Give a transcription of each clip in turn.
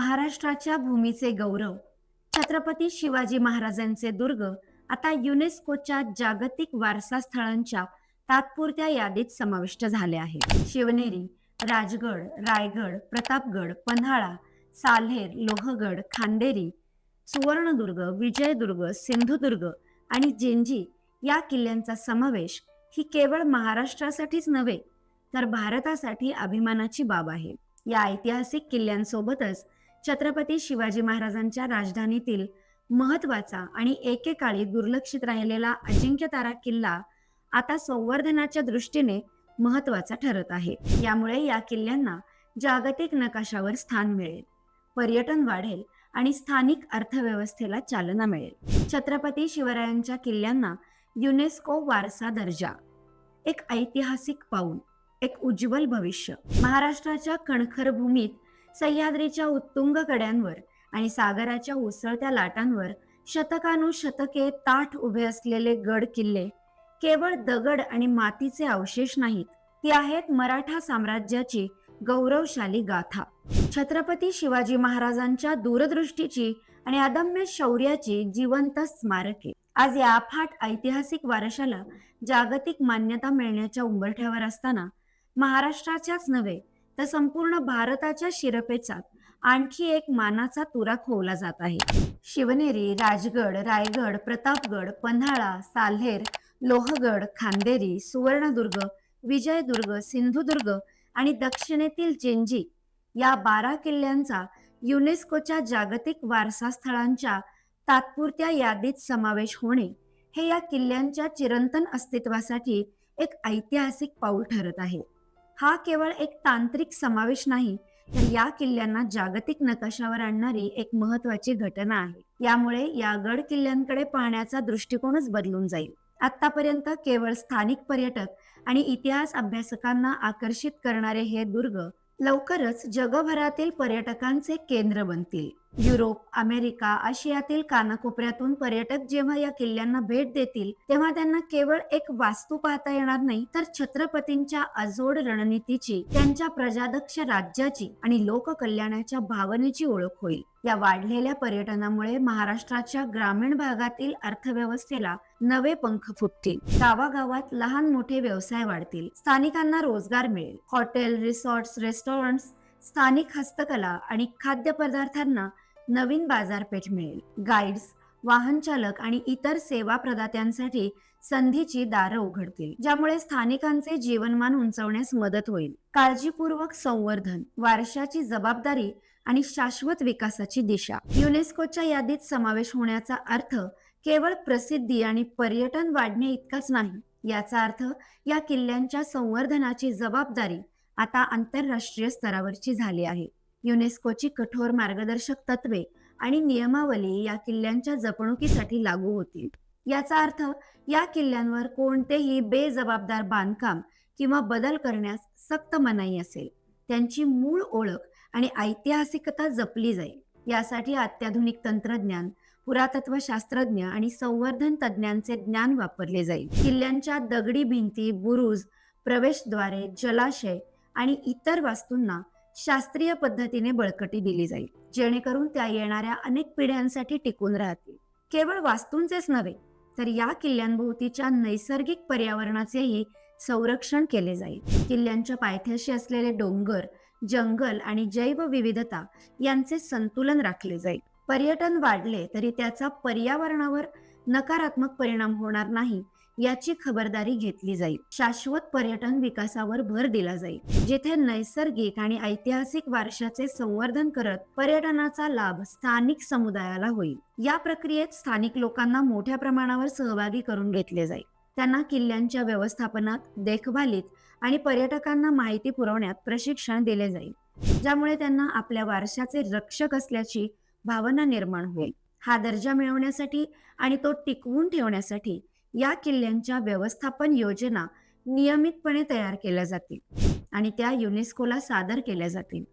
महाराष्ट्राच्या भूमीचे गौरव. छत्रपती शिवाजी महाराजांचे दुर्ग आता युनेस्कोच्या जागतिक वारसा स्थळांच्या तात्पुरत्या यादीत समाविष्ट झाले आहे. शिवनेरी राजगड रायगड प्रतापगड पन्हाळा साल्हेर लोहगड खांदेरी सुवर्णदुर्ग विजयदुर्ग सिंधुदुर्ग आणि जेंजी या किल्ल्यांचा समावेश ही केवळ महाराष्ट्रासाठीच नव्हे तर भारतासाठी अभिमानाची बाब आहे. या ऐतिहासिक किल्ल्यांसोबतच छत्रपती शिवाजी महाराजांच्या राजधानीतील महत्त्वाचा आणि एकेकाळी दुर्लक्षित राहिलेला अजिंक्यतारा किल्ला आता संवर्धनाच्या दृष्टीने महत्त्वाचा ठरत आहे. यामुळे या किल्ल्यांना जागतिक नकाशावर स्थान मिळेल पर्यटन वाढेल आणि स्थानिक अर्थव्यवस्थेला चालना मिळेल. छत्रपती शिवरायांच्या किल्ल्यांना युनेस्को वारसा दर्जा एक ऐतिहासिक पाऊल एक उज्ज्वल भविष्य. महाराष्ट्राच्या कणखर भूमीत सह्याद्रीच्या उत्तुंग कड्यांवर आणि सागराच्या उसळत्या लाटांवर शतकानुशतके ताठ उभे असलेले गड किल्ले केवळ दगड आणि मातीचे अवशेष नाहीत ती आहेत मराठा साम्राज्याची गौरवशाली गाथा. छत्रपती शिवाजी महाराजांच्या दूरदृष्टीची आणि अदम्य शौर्याची जिवंत स्मारके. आज या अफाट ऐतिहासिक वारशाला जागतिक मान्यता मिळण्याच्या उंबरठ्यावर असताना महाराष्ट्राच्याच नव्हे तर संपूर्ण भारताच्या शिरपेचात आणखी एक मानाचा तुरा खोवला जात आहे. शिवनेरी राजगड रायगड प्रतापगड पन्हाळा साल्हेर लोहगड खांदेरी सुवर्णदुर्ग विजयदुर्ग सिंधुदुर्ग आणि दक्षिणेतील जेंजी या बारा किल्ल्यांचा युनेस्कोच्या जागतिक वारसा स्थळांच्या तात्पुरत्या यादीत समावेश होणे हे या किल्ल्यांच्या चिरंतन अस्तित्वासाठी एक ऐतिहासिक पाऊल ठरत आहे. हा केवळ एक तांत्रिक समावेश नाही तर या किल्ल्यांना जागतिक नकाशावर आणणारी एक महत्वाची घटना आहे. यामुळे या गड किल्ल्यांकडे पाहण्याचा दृष्टिकोनच बदलून जाईल. आतापर्यंत केवळ स्थानिक पर्यटक आणि इतिहास अभ्यासकांना आकर्षित करणारे हे दुर्ग लवकरच जगभरातील पर्यटकांचे केंद्र बनतील. युरोप अमेरिका आशियातील कानाकोपऱ्यातून पर्यटक जेव्हा या किल्ल्यांना भेट देतील तेव्हा त्यांना केवळ एक वास्तू पाहता येणार नाही तर छत्रपतींच्या अजोड रणनीतीची त्यांच्या प्रजादक्ष राज्याची आणि लोककल्याणाच्या भावनेची ओळख होईल. या वाढलेल्या पर्यटनामुळे महाराष्ट्राच्या ग्रामीण भागातील अर्थव्यवस्थेला नवे पंख फुटतील. गावागावात लहान मोठे व्यवसाय वाढतील. स्थानिकांना रोजगार मिळेल. हॉटेल रिसॉर्ट्स रेस्टॉरंट्स स्थानिक हस्तकला आणि खाद्यपदार्थांना नवीन बाजारपेठ मिळेल. गाईड्स वाहन चालक आणि इतर सेवा प्रदात्यांसाठी संधीची दारं उघडतील ज्यामुळे स्थानिकांचे जीवनमान उंचवण्यास मदत होईल. काळजीपूर्वक संवर्धन वारशाची जबाबदारी आणि शाश्वत विकासाची दिशा. युनेस्कोच्या यादीत समावेश होण्याचा अर्थ केवळ प्रसिद्धी आणि पर्यटन वाढणे इतकाच नाही याचा अर्थ या किल्ल्यांच्या संवर्धनाची जबाबदारी आता आंतरराष्ट्रीय स्तरावरची झाली आहे. युनेस्कोची कठोर मार्गदर्शक तत्वे आणि नियमावली या किल्ल्यांच्या जपणुकीसाठी लागू होतील. याचा अर्थ या किल्ल्यांवर कोणतेही बेजबाबदार बांधकाम किंवा बदल करण्यास सक्त मनाई असेल. त्यांची मूळ ओळख आणि ऐतिहासिकता जपली जाईल. यासाठी अत्याधुनिक तंत्रज्ञान पुरातत्व शास्त्रज्ञ आणि संवर्धन तज्ज्ञांचे ज्ञान वापरले जाईल. किल्ल्यांच्या दगडी भिंती बुरुज प्रवेशद्वारे जलाशय आणि इतर वास्तूंना शास्त्रीय पद्धतीने बळकटी दिली जाईल जेणेकरून त्या येणाऱ्या अनेक पिढ्यांसाठी टिकून राहतील. केवळ वास्तूंचेच नव्हे तर या किल्ल्यांभोवतीच्या नैसर्गिक पर्यावरणाचेही संरक्षण केले जाईल. किल्ल्यांच्या पायथ्याशी असलेले डोंगर जंगल आणि जैवविविधता यांचे संतुलन राखले जाईल. पर्यटन वाढले तरी त्याचा पर्यावरणावर नकारात्मक परिणाम होणार नाही याची खबरदारी घेतली जाईल. शाश्वत पर्यटन विकासावर भर दिला जाईल. जिथे नैसर्गिक आणि ऐतिहासिक वारशाचे संवर्धन करत पर्यटनाचा लाभ स्थानिक समुदायाला होईल. या प्रक्रियेत स्थानिक लोकांना मोठ्या प्रमाणावर सहभागी करून घेतले जाईल. त्यांना किल्ल्यांच्या व्यवस्थापनात देखभालीत आणि पर्यटकांना माहिती पुरवण्यात प्रशिक्षण दिले जाईल. ज्यामुळे त्यांना आपल्या वारशाचे रक्षक असल्याची भावना निर्माण होईल. हा दर्जा मिळवण्यासाठी आणि तो टिकवून ठेवण्यासाठी या किल्ल्यांच्या व्यवस्थापन योजना नियमितपणे तयार केल्या जातील आणि त्या युनेस्कोला सादर केल्या जातील.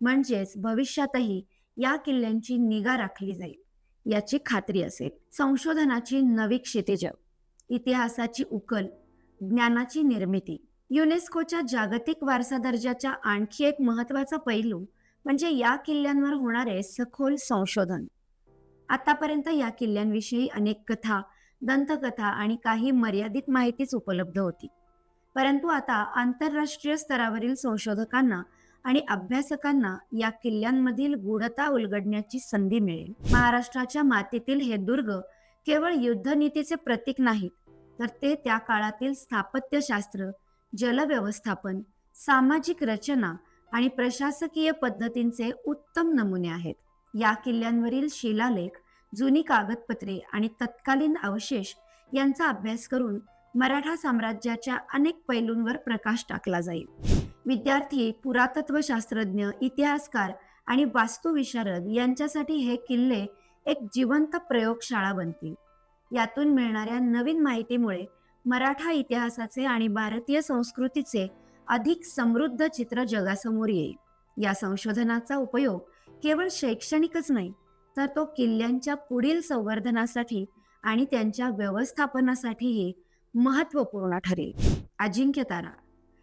म्हणजेच भविष्यातही या किल्ल्यांची निगा राखली जाईल याची खात्री असेल. संशोधनाची नवी क्षितिज इतिहासाची उकल ज्ञानाची निर्मिती. युनेस्कोच्या जागतिक वारसा दर्जाच्या आणखी एक महत्त्वाचा पैलू म्हणजे या किल्ल्यांवर होणारे सखोल संशोधन. आतापर्यंत या किल्ल्यांविषयी अनेक कथा दंतकथा आणि काही मर्यादित माहितीच उपलब्ध होती. परंतु आता आंतरराष्ट्रीय स्तरावरील संशोधकांना आणि अभ्यासकांना या किल्ल्यांमधील गूढता उलगडण्याची संधी मिळेल. महाराष्ट्राच्या मातीतील हे दुर्ग केवळ युद्धनीतीचे प्रतीक नाहीत तर ते त्या काळातील स्थापत्यशास्त्र जलव्यवस्थापन सामाजिक रचना आणि प्रशासकीय पद्धतींचे उत्तम नमुने आहेत. या किल्ल्यांवरील शिलालेख जुनी कागदपत्रे आणि तत्कालीन अवशेष यांचा अभ्यास करून मराठा साम्राज्याच्या अनेक पैलूंवर प्रकाश टाकला जाईल. विद्यार्थी पुरातत्व शास्त्रज्ञ इतिहासकार आणि वास्तुविशारद यांच्यासाठी हे किल्ले एक जिवंत प्रयोगशाळा बनतील. यातून मिळणाऱ्या नवीन माहितीमुळे मराठा इतिहासाचे आणि भारतीय संस्कृतीचे अधिक समृद्ध चित्र जगासमोर येईल. या संशोधनाचा उपयोग केवळ शैक्षणिकच नाही तर तो किल्ल्यांच्या पुढील संवर्धनासाठी आणि त्यांच्या व्यवस्थापनासाठीही महत्त्वपूर्ण ठरेल. अजिंक्य तारा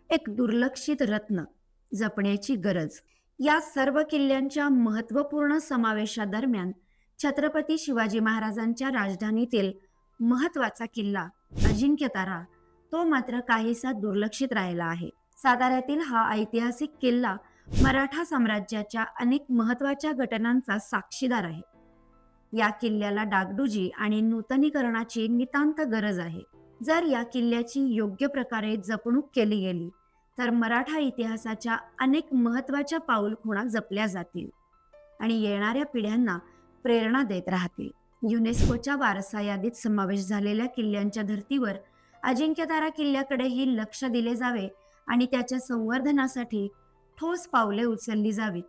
एक दुर्लक्षित रत्न जपण्याची गरज. या सर्व किल्ल्यांच्या महत्त्वपूर्ण समावेशादरम्यान छत्रपती शिवाजी महाराजांच्या राजधानीतील महत्त्वाचा किल्ला अजिंक्य तारा तो मात्र काहीसा दुर्लक्षित राहिला आहे. साताऱ्यातील हा ऐतिहासिक किल्ला मराठा साम्राज्याच्या अनेक महत्त्वाच्या घटनांचा साक्षीदार आहे. या किल्ल्याला डागडुजी आणि नूतनीकरणाची नितांत गरज आहे. जर या किल्ल्याची योग्य प्रकारे जपणूक केली गेली तर मराठा इतिहासाच्या अनेक महत्त्वाच्या पाऊलखुणा जपल्या जातील आणि येणाऱ्या पिढ्यांना प्रेरणा देत राहतील. युनेस्कोच्या वारसा यादीत समावेश झालेल्या किल्ल्यांच्या धर्तीवर अजिंक्यतारा किल्ल्याकडेही लक्ष दिले जावे आणि त्याच्या संवर्धनासाठी ठोस पावले उचलली जावीत.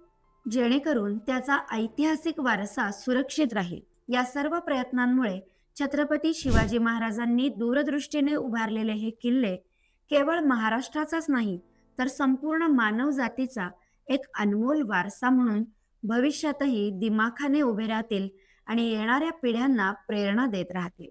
जेणेकरून त्याचा ऐतिहासिक वारसा सुरक्षित राहील. या सर्व प्रयत्नांमुळे छत्रपती शिवाजी महाराजांनी दूरदृष्टीने उभारलेले हे किल्ले केवळ महाराष्ट्राचाच नाही तर संपूर्ण मानव जातीचा एक अनमोल वारसा म्हणून भविष्यातही दिमाखाने उभे राहतील आणि येणाऱ्या पिढ्यांना प्रेरणा देत राहतील.